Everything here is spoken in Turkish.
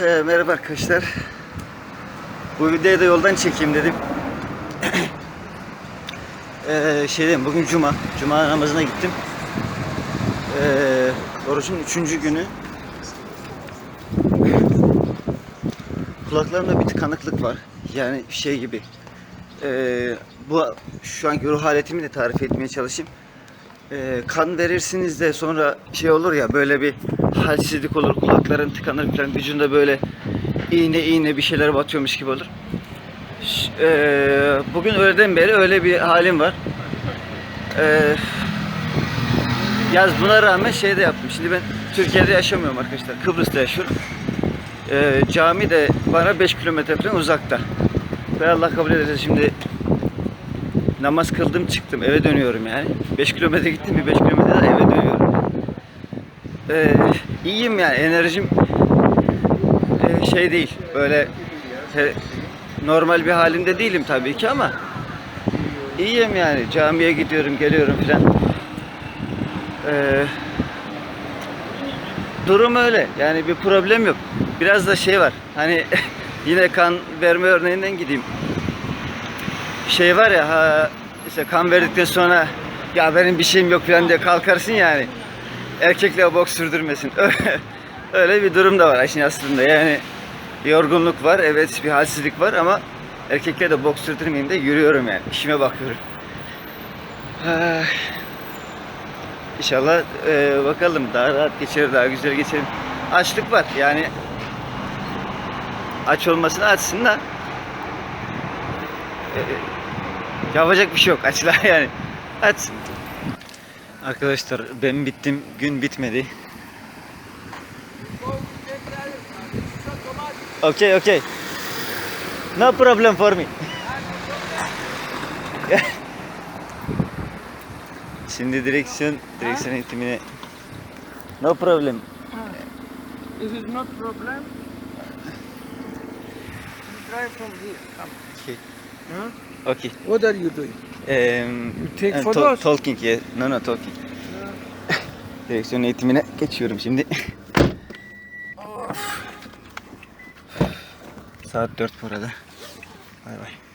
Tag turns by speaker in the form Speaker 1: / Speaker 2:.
Speaker 1: Ee, merhaba arkadaşlar. Bu videoyu da yoldan çekeyim dedim. ee, şeydeyim, bugün cuma. Cuma namazına gittim. Ee, orucun üçüncü günü. Kulaklarımda bir tıkanıklık var. Yani şey gibi. Ee, bu şu anki ruh haletimi de tarif etmeye çalışayım. Ee, kan verirsiniz de sonra şey olur ya böyle bir halsizlik olur kulakların tıkanır falan vücudunda böyle iğne iğne bir şeyler batıyormuş gibi olur. Ee, bugün öğleden beri öyle bir halim var. Ee, yaz buna rağmen şey de yaptım. Şimdi ben Türkiye'de yaşamıyorum arkadaşlar. Kıbrıs'ta yaşıyorum. Ee, cami de bana 5 kilometre falan uzakta. Ve Allah kabul ederse şimdi namaz kıldım çıktım eve dönüyorum yani. 5 kilometre gittim bir 5 kilometre daha eve dönüyorum. Ee, iyiyim yani enerjim e, şey değil böyle he- normal bir halimde değilim tabii ki ama iyiyim yani camiye gidiyorum geliyorum filan. Ee, durum öyle yani bir problem yok. Biraz da şey var hani yine kan verme örneğinden gideyim şey var ya işte kan verdikten sonra ya benim bir şeyim yok falan diye kalkarsın yani. Erkekle boks sürdürmesin. Öyle bir durum da var işin aslında. Yani yorgunluk var, evet bir halsizlik var ama erkekle de boks sürdürmeyeyim de yürüyorum yani. İşime bakıyorum. Ah. İnşallah e, bakalım daha rahat geçer, daha güzel geçer. Açlık var yani aç olmasını açsın da Yapacak bir şey yok. Açlar yani. Aç. Arkadaşlar ben bittim. Gün bitmedi. Okay, okay. No problem for me. Şimdi direksiyon, direksiyon eğitimine No problem.
Speaker 2: This is not problem. Try from here. Come.
Speaker 1: Okay.
Speaker 2: Huh?
Speaker 1: Okay.
Speaker 2: What are you doing?
Speaker 1: Um,
Speaker 2: You take
Speaker 1: uh,
Speaker 2: photos?
Speaker 1: talking yeah. No no talking. Direksiyon eğitimine geçiyorum şimdi. Saat 4 bu arada. Bay bay.